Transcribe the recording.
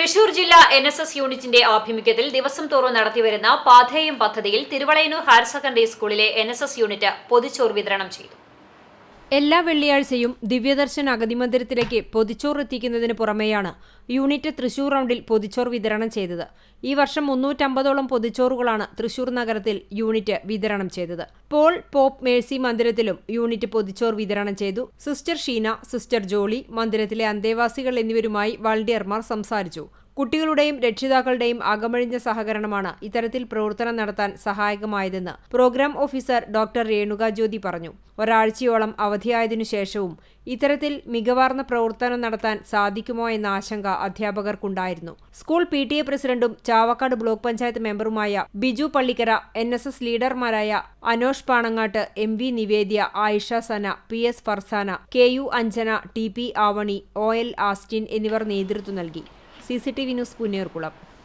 തൃശൂർ ജില്ലാ N S S യൂണിറ്റിന്റെ ആഭിമുഖ്യത്തിൽ ദിവസം തോറും നടത്തിവരുന്ന പാഥേയം പദ്ധതിയിൽ തിരുവളയനൂർ ഹയർ സെക്കൻഡറി സ്കൂളിലെ എൻ എസ് എസ് യൂണിറ്റ് പൊതിച്ചോറ് വിതരണം ചെയ്തു. എല്ലാ വെള്ളിയാഴ്ചയും ദിവ്യദർശൻ അഗതി മന്ദിരത്തിലേക്ക് പൊതിച്ചോർ എത്തിക്കുന്നതിന് പുറമെയാണ് യൂണിറ്റ് തൃശൂർ റൗണ്ടിൽ പൊതിച്ചോർ വിതരണം ചെയ്തത്. ഈ വർഷം മുന്നൂറ്റമ്പതോളം പൊതിച്ചോറുകളാണ് തൃശൂർ നഗരത്തിൽ യൂണിറ്റ് വിതരണം ചെയ്തത്. പോൾ പോപ്പ് മേഴ്സി മന്ദിരത്തിലും യൂണിറ്റ് പൊതിച്ചോർ വിതരണം ചെയ്തു. സിസ്റ്റർ ഷീന സിസ്റ്റർ ജോളി മന്ദിരത്തിലെ അന്തേവാസികൾ എന്നിവരുമായി വളണ്ടിയർമാർ സംസാരിച്ചു. കുട്ടികളുടെയും രക്ഷിതാക്കളുടെയും അകമഴിഞ്ഞ സഹകരണമാണ് ഇത്തരത്തിൽ പ്രവർത്തനം നടത്താൻ സഹായകമായതെന്ന് programme officer doctor Renuka Jyothi പറഞ്ഞു. ഒരാഴ്ചയോളം അവധിയായതിനു ശേഷവും ഇത്തരത്തിൽ മികവാർന്ന പ്രവർത്തനം നടത്താൻ സാധിക്കുമോ എന്ന ആശങ്ക അധ്യാപകർക്കുണ്ടായിരുന്നു. സ്കൂൾ പി ടി എ പ്രസിഡന്റും Chavakkad block panchayat മെമ്പറുമായ Biju Pallikkara N S S ലീഡർമാരായ Anosh Panangattu M V Nivedya Ayisha Sana P S Farsana K U Anjana T P Avani O L Austin എന്നിവർ നേതൃത്വം നൽകി. C C T V news Punnerkulam